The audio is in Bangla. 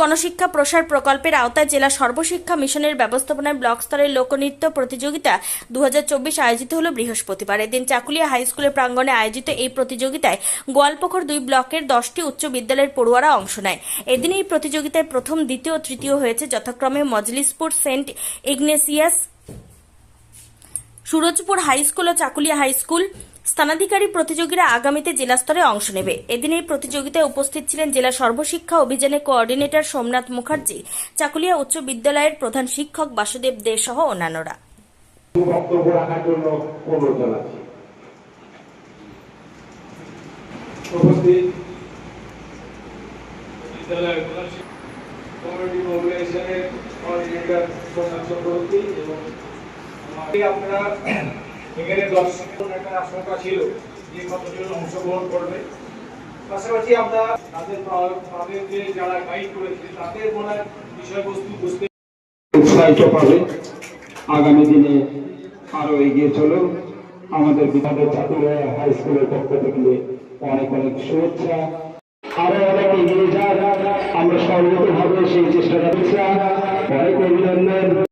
গণশিক্ষা প্রসার প্রকল্পের আওতায় জেলা সর্বশিক্ষা মিশনের ব্যবস্থাপনায় ব্লক স্তরের লোকনৃত্য প্রতিযোগিতা দু হাজার চব্বিশ আয়োজিত হল বৃহস্পতিবার। এদিন চাকুলিয়া হাই স্কুলের প্রাঙ্গণে আয়োজিত এই প্রতিযোগিতায় গোয়ালপুকুর দুই ব্লকের দশটি উচ্চ বিদ্যালয়ের পড়ুয়ারা অংশ নেয়। এদিন এই প্রতিযোগিতায় প্রথম, দ্বিতীয় ও তৃতীয় হয়েছে যথাক্রমে Majlispur, Saint Ignatius, Surajpur high school ও চাকুলিয়া হাই স্কুল। স্থানাধিকারী প্রতিযোগীরা আগামীতে জেলা স্তরে অংশ নেবে। এদিন এই প্রতিযোগিতায় উপস্থিত ছিলেন জেলা সর্বশিক্ষা অভিযানের কোঅর্ডিনেটর সোমনাথ মুখার্জি, চাকুলিয়া উচ্চ বিদ্যালয়ের প্রধান শিক্ষক বাসুদেব দে সহ অন্যান্যরা। আপনারা এখানে দর্শক একটা আশঙ্কা ছিল যে কতজন অংশগ্রহণ করবে। পাশাপাশি আমরা তাদের পা- তাদেরকে যারা গাইড করেছে, তাদের মনে বিষয়বস্তু বুঝতে উৎসাহিত পাবে। আগামী দিনে আরও এগিয়ে চলো আমাদের বিভাগের ছাত্ররা হাই স্কুলের পক্ষ থেকে অনেক অনেক শুভেচ্ছা। আরও অনেক এগিয়ে যাক। আমরা সর্বতভাবে সেই চেষ্টা করছি। অনেক অভিনন্দন।